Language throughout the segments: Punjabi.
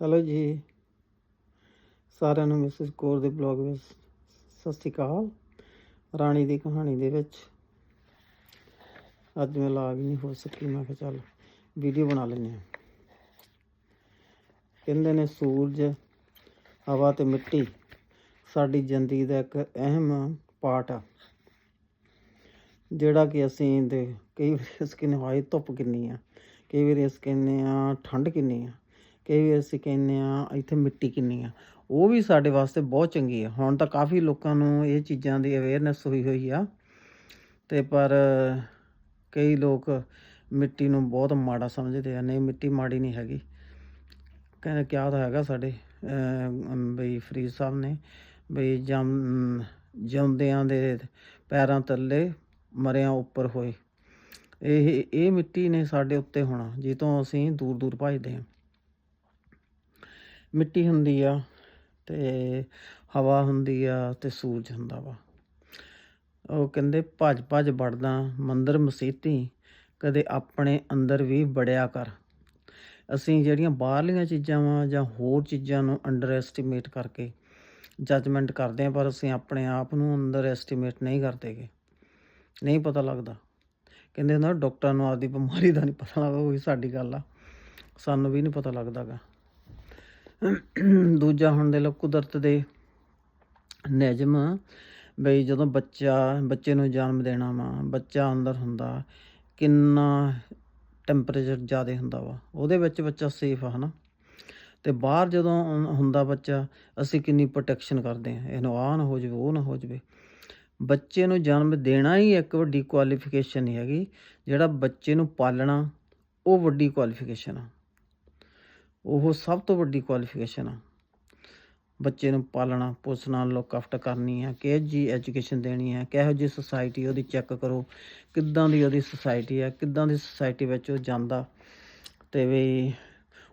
ਹੈਲੋ ਜੀ। ਸਾਰਿਆਂ ਨੂੰ ਮਿਸਿਸ ਕੌਰ ਦੇ ਬਲੌਗ ਵਿੱਚ ਸਤਿ ਸ਼੍ਰੀ ਅਕਾਲ। ਰਾਣੀ ਦੀ ਕਹਾਣੀ ਦੇ ਵਿੱਚ ਅੱਜ ਮੈਂ ਲਾਗ ਨਹੀਂ ਹੋ ਸਕੀ, ਮੈਂ ਕਿਹਾ ਚੱਲ ਵੀਡੀਓ ਬਣਾ ਲੈਂਦੇ ਹਾਂ। ਕਹਿੰਦੇ ਨੇ, ਸੂਰਜ, ਹਵਾ ਤੇ ਮਿੱਟੀ ਸਾਡੀ ਜ਼ਿੰਦਗੀ ਦਾ ਇੱਕ ਅਹਿਮ ਪਾਰਟ ਆ, ਜਿਹੜਾ ਕਿ ਅਸੀਂ ਦੇ ਕਈ ਵਾਰੀ ਅਸੀਂ ਕਹਿੰਦੇ ਹਾਏ ਧੁੱਪ ਕਿੰਨੀ ਆ, ਕਈ ਵਾਰੀ ਅਸੀਂ ਕਹਿੰਦੇ ਆ ਠੰਡ ਕਿੰਨੀ ਆ। ਕਈ ਵਾਰ ਅਸੀਂ ਕਹਿੰਦੇ ਆ ਇੱਥੇ ਮਿੱਟੀ ਕਿੰਨੀ ਆ। ਉਹ ਵੀ ਸਾਡੇ ਵਾਸਤੇ ਬਹੁਤ ਚੰਗੀ ਆ। ਹੁਣ ਤਾਂ ਕਾਫੀ ਲੋਕਾਂ ਨੂੰ ਇਹ ਚੀਜ਼ਾਂ ਦੀ ਅਵੇਅਰਨੈਸ ਹੋਈ ਹੋਈ ਆ। ਤੇ ਪਰ ਕਈ ਲੋਕ ਮਿੱਟੀ ਨੂੰ ਬਹੁਤ ਮਾੜਾ ਸਮਝਦੇ ਆ। ਨਹੀਂ, ਮਿੱਟੀ ਮਾੜੀ ਨਹੀਂ ਹੈਗੀ। ਕਹਿੰਦੇ ਕਿਹਾ ਤਾਂ ਹੈਗਾ ਸਾਡੇ ਬਈ ਫਰੀਦ ਸਾਹਿਬ ਨੇ, ਬਈ ਜਮ ਜਿਉਂਦਿਆਂ ਦੇ ਪੈਰਾਂ ਥੱਲੇ ਮਰਿਆਂ ਉੱਪਰ ਹੋਏ। ਇਹ ਇਹ ਮਿੱਟੀ ਨੇ ਸਾਡੇ ਉੱਤੇ ਹੋਣਾ। ਜਿੱਤੋਂ ਅਸੀਂ ਦੂਰ ਦੂਰ ਭੱਜਦੇ ਹਾਂ। ਮਿੱਟੀ ਹੁੰਦੀ ਆ ਤੇ ਹਵਾ ਹੁੰਦੀ ਆ ਤੇ ਸੂਰਜ ਹੁੰਦਾ ਵਾ। ਉਹ ਕਹਿੰਦੇ ਭੱਜ ਭੱਜ ਵੜਦਾ, ਮੰਦਰ ਮਸੀਤੀ, ਕਦੇ ਆਪਣੇ ਅੰਦਰ ਵੀ ਵੜਿਆ ਕਰ। ਅਸੀਂ ਜਿਹੜੀਆਂ ਬਾਹਰਲੀਆਂ ਚੀਜ਼ਾਂ ਵਾ ਜਾਂ ਹੋਰ ਚੀਜ਼ਾਂ ਨੂੰ ਅੰਡਰ ਐਸਟੀਮੇਟ ਕਰਕੇ ਜੱਜਮੈਂਟ ਕਰਦੇ ਆ, ਪਰ ਅਸੀਂ ਆਪਣੇ ਆਪ ਨੂੰ ਅੰਦਰ ਐਸਟੀਮੇਟ ਨਹੀਂ ਕਰਦੇਗੇ ਨਹੀਂ ਪਤਾ ਲੱਗਦਾ। ਕਹਿੰਦੇ ਨਾ ਡਾਕਟਰਾਂ ਨੂੰ ਆਪਦੀ ਬਿਮਾਰੀ ਦਾ ਨਹੀਂ ਪਤਾ ਲੱਗਦਾ, ਉਹੀ ਸਾਡੀ ਗੱਲ ਆ। ਸਾਨੂੰ ਵੀ ਨਹੀਂ ਪਤਾ ਲੱਗਦਾਗਾ ਦੂਜਾ ਹੁਣ ਦੇ ਲੋ ਕੁਦਰਤ ਦੇ ਨਿਯਮ ਬਈ ਜਦੋਂ ਬੱਚਾ, ਬੱਚੇ ਨੂੰ ਜਨਮ ਦੇਣਾ ਵਾ, ਬੱਚਾ ਅੰਦਰ ਹੁੰਦਾ, ਕਿੰਨਾ ਟੈਂਪਰੇਚਰ ਜ਼ਿਆਦਾ ਹੁੰਦਾ ਵਾ, ਉਹਦੇ ਵਿੱਚ ਬੱਚਾ ਸੇਫ ਆ, ਹਨਾ? ਤੇ ਬਾਹਰ ਜਦੋਂ ਹੁੰਦਾ ਬੱਚਾ, ਅਸੀਂ ਕਿੰਨੀ ਪ੍ਰੋਟੈਕਸ਼ਨ ਕਰਦੇ ਆ ਇਹਨੂੰ ਆਹ ਨਾ ਹੋ ਜਾਵੇ, ਉਹ ਨਾ ਹੋ ਜਾਵੇ। ਬੱਚੇ ਨੂੰ ਜਨਮ ਦੇਣਾ ਹੀ ਇੱਕ ਵੱਡੀ ਕੁਆਲੀਫਿਕੇਸ਼ਨ ਨਹੀਂ ਹੈਗੀ, ਜਿਹੜਾ ਬੱਚੇ ਨੂੰ ਪਾਲਣਾ, ਉਹ ਵੱਡੀ ਕੁਆਲੀਫਿਕੇਸ਼ਨ ਆ। ਉਹ ਸਭ ਤੋਂ ਵੱਡੀ ਕੁਆਲੀਫਿਕੇਸ਼ਨ ਆ। ਬੱਚੇ ਨੂੰ ਪਾਲਣਾ ਪੋਸਣਾ ਲੁੱਕ ਆਫਟਰ ਕਰਨੀ ਹੈ ਕਿਹੋ ਜੀ ਐਜੂਕੇਸ਼ਨ ਦੇਣੀ ਹੈ ਕਿਹੋ ਜੀ ਸੁਸਾਇਟੀ ਉਹਦੀ ਚੈੱਕ ਕਰੋ, ਕਿੱਦਾਂ ਦੀ ਉਹਦੀ ਸੁਸਾਇਟੀ ਹੈ ਕਿੱਦਾਂ ਦੀ ਸੁਸਾਇਟੀ ਵਿੱਚ ਉਹ ਜਾਂਦਾ ਤੇ ਵੀ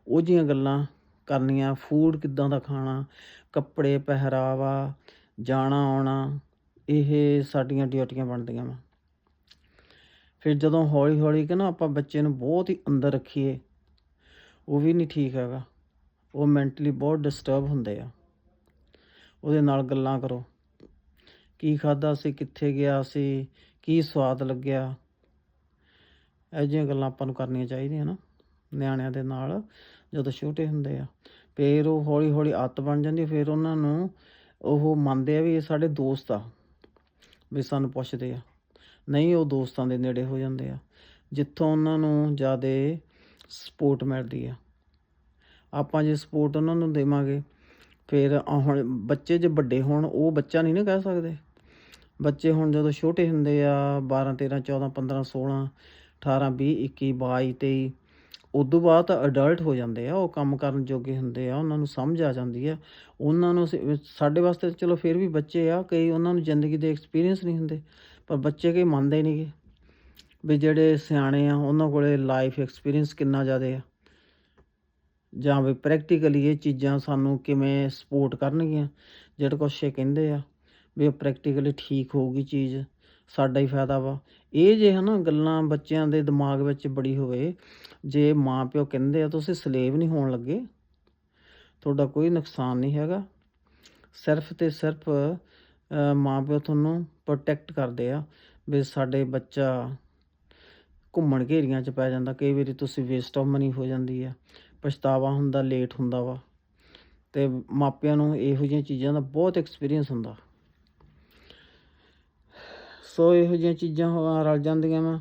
ਉਹ ਜੀਆਂ ਗੱਲਾਂ ਕਰਨੀਆਂ ਫੂਡ ਕਿੱਦਾਂ ਦਾ ਖਾਣਾ, ਕੱਪੜੇ ਪਹਿਰਾਵਾ, ਜਾਣਾ ਆਉਣਾ, ਇਹ ਸਾਡੀਆਂ ਡਿਊਟੀਆਂ ਬਣਦੀਆਂ ਵਾ। ਫਿਰ ਜਦੋਂ ਹੌਲੀ ਹੌਲੀ ਕਿ ਨਾ ਆਪਾਂ ਬੱਚੇ ਨੂੰ ਬਹੁਤ ਹੀ ਅੰਦਰ ਰੱਖੀਏ ਉਹ ਵੀ ਨਹੀਂ ਠੀਕ ਹੈਗਾ। ਉਹ ਮੈਂਟਲੀ ਬਹੁਤ ਡਿਸਟਰਬ ਹੁੰਦੇ ਆ। ਉਹਦੇ ਨਾਲ ਗੱਲਾਂ ਕਰੋ। ਕੀ ਖਾਦਾ ਸੀ, ਕਿੱਥੇ ਗਿਆ ਸੀ, ਕੀ ਸਵਾਦ ਲੱਗਿਆ। ਇਹ ਜਿਹੀਆਂ ਗੱਲਾਂ ਆਪਾਂ ਨੂੰ ਕਰਨੀਆਂ ਚਾਹੀਦੀਆਂ ਨਾ, ਨਿਆਣਿਆਂ ਦੇ ਨਾਲ, ਜਦੋਂ ਛੋਟੇ ਹੁੰਦੇ ਆ। ਫਿਰ ਉਹ ਹੌਲੀ ਹੌਲੀ ਆਦਤ ਬਣ ਜਾਂਦੀ ਫਿਰ ਉਹਨਾਂ ਨੂੰ ਉਹ ਮੰਨਦੇ ਆ ਵੀ ਇਹ ਸਾਡੇ ਦੋਸਤ ਆ, ਵੀ ਸਾਨੂੰ ਪੁੱਛਦੇ ਆ। ਨਹੀਂ, ਉਹ ਦੋਸਤਾਂ ਦੇ ਨੇੜੇ ਹੋ ਜਾਂਦੇ ਆ। ਜਿੱਥੋਂ ਉਹਨਾਂ ਨੂੰ ਜ਼ਿਆਦਾ ਸਪੋਰਟ ਮਿਲਦੀ ਆ। ਆਪਾਂ ਜੇ ਸਪੋਰਟ ਉਹਨਾਂ ਨੂੰ ਦੇਵਾਂਗੇ, ਫਿਰ ਹੁਣ ਬੱਚੇ ਜੇ ਵੱਡੇ ਹੋਣ, ਉਹ ਬੱਚਾ ਨਹੀਂ ਨਾ ਕਹਿ ਸਕਦੇ। ਬੱਚੇ ਹੁਣ ਜਦੋਂ ਛੋਟੇ ਹੁੰਦੇ ਆ 12 13 14 15 16 18 20 21 22 23 ਉਦੋਂ ਬਾਅਦ ਤਾਂ ਅਡਲਟ ਹੋ ਜਾਂਦੇ ਆ, ਉਹ ਕੰਮ ਕਰਨ ਜੋਗੇ ਹੁੰਦੇ ਆ, ਉਹਨਾਂ ਨੂੰ ਸਮਝ ਆ ਜਾਂਦੀ ਆ। ਉਹਨਾਂ ਨੂੰ ਅਸੀਂ- ਸਾਡੇ ਵਾਸਤੇ ਚਲੋ ਫਿਰ ਵੀ ਬੱਚੇ ਆ, ਕਈ ਉਹਨਾਂ ਨੂੰ ਜ਼ਿੰਦਗੀ ਦੇ ਐਕਸਪੀਰੀਅੰਸ ਨਹੀਂ ਹੁੰਦੇ, ਪਰ ਬੱਚੇ ਕਈ ਮੰਨਦੇ ਨਹੀਂਗੇ ਵੀ ਜਿਹੜੇ ਸਿਆਣੇ ਆ ਉਹਨਾਂ ਕੋਲੇ ਲਾਈਫ ਐਕਸਪੀਰੀਅੰਸ ਕਿੰਨਾ ਜ਼ਿਆਦਾ ਆ? ਜਾਂ ਵੀ ਪ੍ਰੈਕਟੀਕਲੀ ਇਹ ਚੀਜ਼ਾਂ ਸਾਨੂੰ ਕਿਵੇਂ ਸਪੋਰਟ ਕਰਨਗੀਆਂ? ਜਿਹੜਾ ਕੁਛ ਇਹ ਕਹਿੰਦੇ ਆ ਵੀ ਪ੍ਰੈਕਟੀਕਲੀ ਠੀਕ ਹੋਊਗੀ ਚੀਜ਼ ਸਾਡਾ ਹੀ ਫਾਇਦਾ ਵਾ। ਇਹ ਜੇ ਹਨਾ ਗੱਲਾਂ ਬੱਚਿਆਂ ਦੇ ਦਿਮਾਗ ਵਿੱਚ ਬੜੀ ਹੋਵੇ ਜੇ ਮਾਪਿਓ ਕਹਿੰਦੇ ਆ ਤੁਸੀਂ ਸਲੇਵ ਨਹੀਂ ਹੋਣ ਲੱਗੇ ਤੁਹਾਡਾ ਕੋਈ ਨੁਕਸਾਨ ਨਹੀਂ ਹੈਗਾ। ਸਿਰਫ ਤੇ ਸਿਰਫ ਅ, ਮਾਪਿਓ ਤੁਹਾਨੂੰ ਪ੍ਰੋਟੈਕਟ ਕਰਦੇ ਆ ਵੀ ਸਾਡੇ ਬੱਚਾ ਘੁੰਮਣ ਘੇਰੀਆਂ 'ਚ ਪੈ ਜਾਂਦਾ, ਕਈ ਵਾਰੀ ਤੁਸੀਂ ਵੇਸਟ ਆਫ ਮਨੀ ਹੋ ਜਾਂਦੀ ਆ, ਪਛਤਾਵਾ ਹੁੰਦਾ ਲੇਟ ਹੁੰਦਾ ਵਾ, ਤੇ ਮਾਪਿਆਂ ਨੂੰ ਇਹੋ ਜਿਹੀਆਂ ਚੀਜ਼ਾਂ ਦਾ ਬਹੁਤ ਐਕਸਪੀਰੀਅੰਸ ਹੁੰਦਾ। ਸੋ ਇਹੋ ਜਿਹੀਆਂ ਚੀਜ਼ਾਂ ਹੋ- ਰਲ ਜਾਂਦੀਆਂ ਵਾ,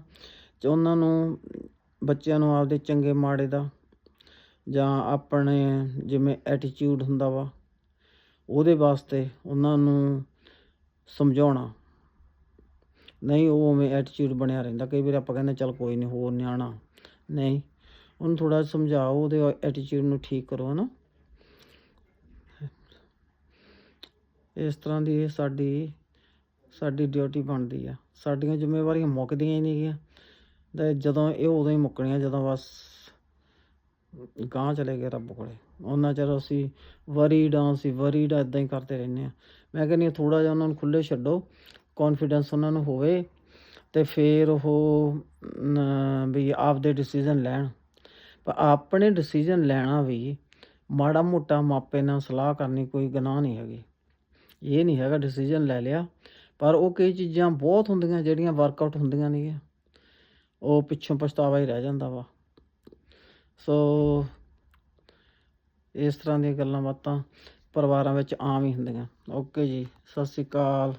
ਤੇ ਉਹਨਾਂ ਨੂੰ ਬੱਚਿਆਂ ਨੂੰ ਆਪਦੇ ਚੰਗੇ ਮਾੜੇ ਦਾ ਜਾਂ ਆਪਣੇ ਜਿਵੇਂ ਐਟੀਟਿਊਡ ਹੁੰਦਾ ਵਾ, ਉਹਦੇ ਵਾਸਤੇ ਉਹਨਾਂ ਨੂੰ ਸਮਝਾਉਣਾ। ਨਹੀਂ, ਉਹ ਉਵੇਂ ਐਟੀਟਿਊਡ ਬਣਿਆ ਰਹਿੰਦਾ। ਕਈ ਵਾਰ ਆਪਾਂ ਕਹਿੰਦੇ ਚੱਲ ਕੋਈ ਨਹੀਂ ਹੋਰ ਨਿਆਣਾ। ਨਹੀਂ, ਉਹਨੂੰ ਥੋੜਾ ਸਮਝਾਓ, ਉਹਦੇ ਐਟੀਟਿਊਡ ਨੂੰ ਠੀਕ ਕਰੋ, ਹਨਾ। ਇਸ ਤਰ੍ਹਾਂ ਦੀ ਇਹ ਸਾਡੀ ਸਾਡੀ ਡਿਊਟੀ ਬਣਦੀ ਆ। ਸਾਡੀਆਂ ਜ਼ਿੰਮੇਵਾਰੀਆਂ ਮੁੱਕਦੀਆਂ ਹੀ ਨਹੀਂ ਗੀਆਂ। ਤੇ ਜਦੋਂ ਇਹ ਉਦੋਂ ਹੀ ਮੁੱਕਣੀਆਂ, ਜਦੋਂ ਬਸ ਗਾਂ ਚਲੇ ਗਏ ਰੱਬ ਕੋਲੇ। ਉਹਨਾਂ ਚਿਰ ਅਸੀਂ ਵਰੀਡ ਆ ਅਸੀਂ ਵਰੀਡ ਇਦਾਂ ਹੀ ਕਰਦੇ ਰਹਿੰਦੇ ਆ ਮੈਂ ਕਹਿੰਦੀ ਥੋੜਾ ਜਿਹਾ ਉਹਨਾਂ ਨੂੰ ਖੁੱਲੇ ਛੱਡੋ। ਕੌਨਫੀਡੈਂਸ ਉਹਨਾਂ ਨੂੰ ਹੋਵੇ ਤੇ ਫਿਰ ਉਹ ਵੀ ਆਪਦੇ ਡਿਸੀਜਨ ਲੈਣ। ਪਰ ਆਪਣੇ ਡਿਸੀਜਨ ਲੈਣਾ ਵੀ ਮਾੜਾ ਮੋਟਾ ਮਾਪੇ ਨਾਲ ਸਲਾਹ ਕਰਨੀ ਕੋਈ ਗੁਨਾਹ ਨਹੀਂ ਹੈਗੀ। ਇਹ ਨਹੀਂ ਹੈਗਾ ਡਿਸੀਜਨ ਲੈ ਲਿਆ। ਪਰ ਉਹ ਕਈ ਚੀਜ਼ਾਂ ਬਹੁਤ ਹੁੰਦੀਆਂ ਜਿਹੜੀਆਂ ਵਰਕਆਊਟ ਹੁੰਦੀਆਂ ਨਹੀਂ ਉਹ ਪਿੱਛੋਂ ਪਛਤਾਵਾ ਹੀ ਰਹਿ ਜਾਂਦਾ ਵਾ। ਸੋ ਇਸ ਤਰ੍ਹਾਂ ਦੀਆਂ ਗੱਲਾਂ ਬਾਤਾਂ ਪਰਿਵਾਰਾਂ ਵਿੱਚ ਆਮ ਹੀ ਹੁੰਦੀਆਂ। ਓਕੇ ਜੀ, ਸਤਿ ਸ਼੍ਰੀ ਅਕਾਲ।